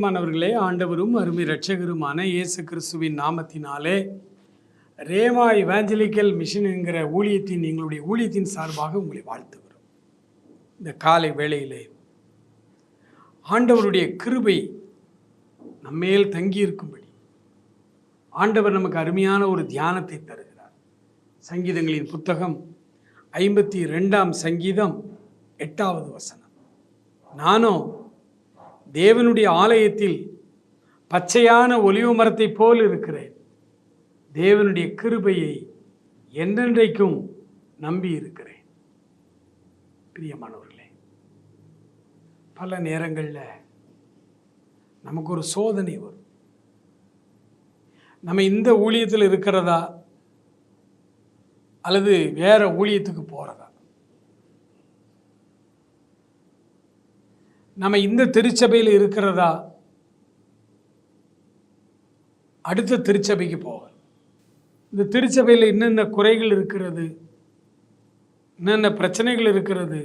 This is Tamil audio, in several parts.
பிரியமானவர்களே ஆண்டவரும் அருமை இரட்சகருமான இயேசு கிறிஸ்துவின் நாமத்தினாலே ரேமா இவாஞ்சலிக்கல் மிஷன் என்கிற ஊழியத்தின் எங்களுடைய ஊழியத்தின் சார்பாக உங்களை வாழ்த்துகிறோம். இந்த காலை வேளையிலே ஆண்டவருடைய கிருபை நம்மேல் தங்கியிருக்கும்படி ஆண்டவர் நமக்கு அருமையான ஒரு தியானத்தை தருகிறார். சங்கீதங்களின் புத்தகம் ஐம்பத்தி ரெண்டாம் சங்கீதம் எட்டாவது வசனம். நானும் தேவனுடைய ஆலயத்தில் பச்சையான ஒலிவு மரத்தைப் போல் இருக்கிறேன். தேவனுடைய கிருபையை என்றென்றைக்கும் நம்பி இருக்கிறேன். பிரியமானவர்களே பல நேரங்களில் நமக்கு ஒரு சோதனை வரும். நம்ம இந்த ஊழியத்தில் இருக்கிறதா? அல்லது வேற ஊழியத்துக்கு போகிறதா நம்ம இந்த திருச்சபையில் இருக்கிறதா? அடுத்த திருச்சபைக்கு போக. இந்த திருச்சபையில் என்னென்ன குறைகள் இருக்கிறது? என்னென்ன பிரச்சனைகள் இருக்கிறது?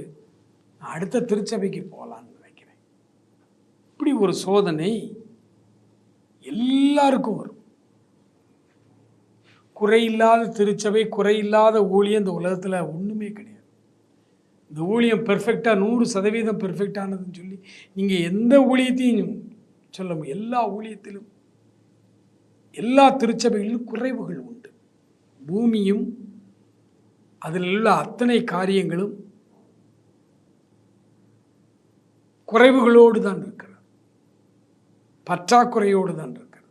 அடுத்த திருச்சபைக்கு போகலான்னு நினைக்கிறேன். இப்படி ஒரு சோதனை எல்லாருக்கும் வரும். குறையில்லாத திருச்சபை குறையில்லாத ஊழியம் இந்த உலகத்தில் ஒன்று இந்த ஊழியம் பெர்ஃபெக்டாக நூறு சதவீதம் பெர்ஃபெக்டானதுன்னு சொல்லி நீங்கள் எந்த ஊழியத்தையும் சொல்ல முடியும் எல்லா ஊழியத்திலும் எல்லா திருச்சபைகளிலும் குறைவுகள் உண்டு. பூமியும் அதில் உள்ள அத்தனை காரியங்களும் குறைவுகளோடு தான் இருக்கிறது. பற்றாக்குறையோடு தான் இருக்கிறது.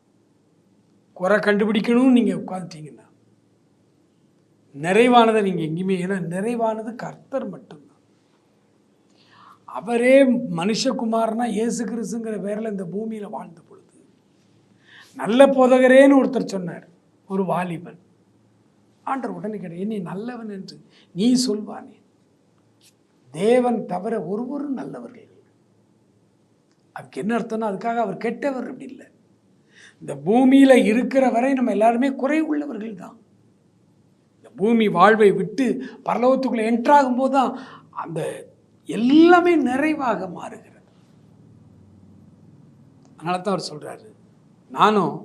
குறை கண்டுபிடிக்கணும்னு நீங்கள் உட்காந்துட்டீங்கன்னா நிறைவானதை நீங்கள் எங்கேயுமே ஏன்னா நிறைவானது கர்த்தர் மட்டும் அவரே மனுஷகுமார்னா இயேசு கிறிஸ்துங்கிற பேரில் இந்த பூமியில் வாழ்ந்த பொழுது நல்ல போதகரேன்னு ஒருத்தர் சொன்னார் ஒரு வாலிபன். ஆண்டர் உடனே கிடையாது நீ நல்லவன் என்று நீ சொல்வானே? தேவன் தவிர ஒருவரும் நல்லவர்கள் அதுக்கு என்ன அர்த்தம்னா அதுக்காக அவர் கெட்டவர் அப்படி இல்லை. இந்த பூமியில் இருக்கிற வரை நம்ம எல்லாருமே குறை உள்ளவர்கள் தான். இந்த பூமி வாழ்வை விட்டு பரலோகத்துக்குள்ளே என்ட்ராகும் போது தான் அந்த எல்லாமே நிறைவாக மாறுகிறது. அதனால தான் அவர் சொல்கிறாரு நானும்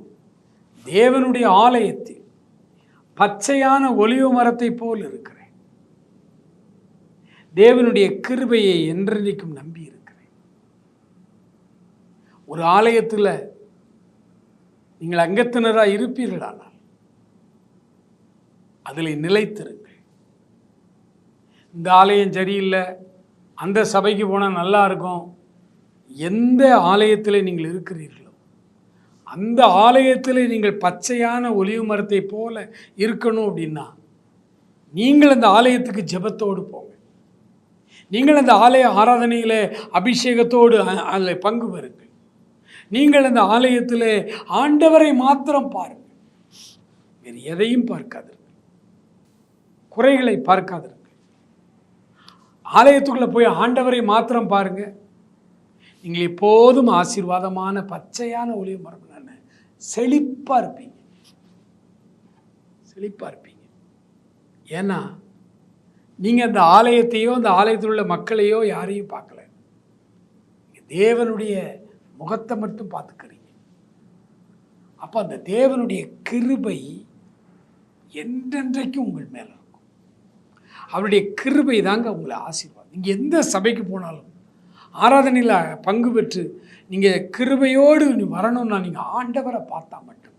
தேவனுடைய ஆலயத்தில் பச்சையான ஒலிவு மரத்தை போல் இருக்கிறேன். தேவனுடைய கிருபையை என்றென்றைக்கும் நம்பி இருக்கிறேன். ஒரு ஆலயத்தில் நீங்கள் அங்கத்தினராக இருப்பீர்களானால் அதில் நிலைத்திருங்கள். இந்த ஆலயம் சரியில்லை அந்த சபைக்கு போனால் நல்லா இருக்கும். எந்த ஆலயத்தில் நீங்கள் இருக்கிறீர்களோ அந்த ஆலயத்தில் நீங்கள் பச்சையான ஒலிவு மரத்தை போல இருக்கணும் அப்படின்னா நீங்கள் அந்த ஆலயத்துக்கு ஜெபத்தோடு போங்க. நீங்கள் அந்த ஆலய ஆராதனையில் அபிஷேகத்தோடு அதில் பங்கு பெறுங்கள். நீங்கள் அந்த ஆலயத்தில் ஆண்டவரை மாத்திரம் பாருங்கள். வேறு எதையும் பார்க்காதீர்கள். குறைகளை பார்க்காதீர்கள். ஆலயத்துக்குள்ளே போய் ஆண்டவரை மாத்திரம் பாருங்க. நீங்கள் எப்போதும் ஆசீர்வாதமான பச்சையான ஒளிவு மரம் செழிப்பாக இருப்பீங்க. செழிப்பாக இருப்பீங்க. ஏன்னா நீங்கள் அந்த ஆலயத்தையோ அந்த ஆலயத்தில் உள்ள மக்களையோ யாரையும் பார்க்கல. தேவனுடைய முகத்தை மட்டும் பார்த்துக்கிறீங்க. அப்போ அந்த தேவனுடைய கிருபை என்றென்றைக்கும் உங்கள் மேலே அவருடைய கிருபை தாங்க உங்களை ஆசீர்வாதம். நீங்கள் எந்த சபைக்கு போனாலும் ஆராதனையில் பங்கு பெற்று நீங்கள் கிருபையோடு நீ வரணும்னா நீங்கள் ஆண்டவரை பார்த்தா மட்டும்.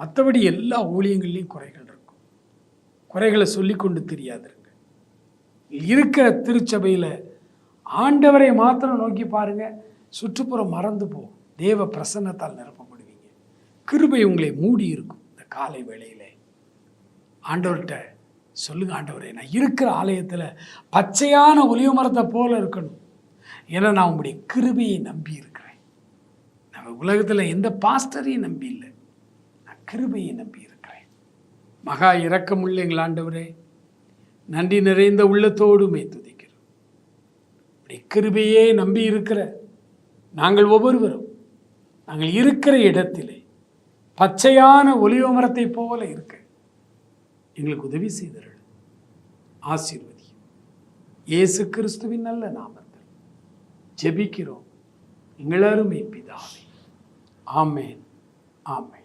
மற்றபடி எல்லா ஊழியங்கள்லேயும் குறைகள் இருக்கும். குறைகளை சொல்லிக்கொண்டு தெரியாதிருங்க. இருக்கிற திருச்சபையில் ஆண்டவரை மாத்திரம் நோக்கி பாருங்க சுற்றுப்புறம் மறந்து போ தேவ பிரசன்னத்தால் நிரப்பப்படுவீங்க. கிருபை உங்களை மூடி இருக்கும் இந்த காலை வேளையில். ஆண்டவர்கிட்ட சொல்லுங்க ஆண்டவரே நான் இருக்கிற ஆலயத்தில் பச்சையான ஒலிவு மரத்தை போல இருக்கணும். ஏன்னா நான் உங்களுடைய கிருபையை நம்பி இருக்கிறேன். நம்ம உலகத்தில் எந்த பாஸ்டரையும் நம்பி இல்லை. நான் கிருபையை நம்பி இருக்கிறேன். மகா இரக்கமுள்ள எங்கள் ஆண்டவரே நன்றி நிறைந்த உள்ளத்தோடுமே துதிக்கிறோம். இப்படி கிருபையே நம்பி இருக்கிற நாங்கள் ஒவ்வொருவரும் நாங்கள் இருக்கிற இடத்திலே பச்சையான ஒலிவ மரத்தை போல இருக்க எங்களுக்கு உதவி செய்தார்கள் ஆசீர்வதி. இயேசு கிறிஸ்துவின் நல்ல நாமத்தில் ஜெபிக்கிறோம். எங்களாருமே அருமை பிதாவே. ஆமேன். ஆமேன்.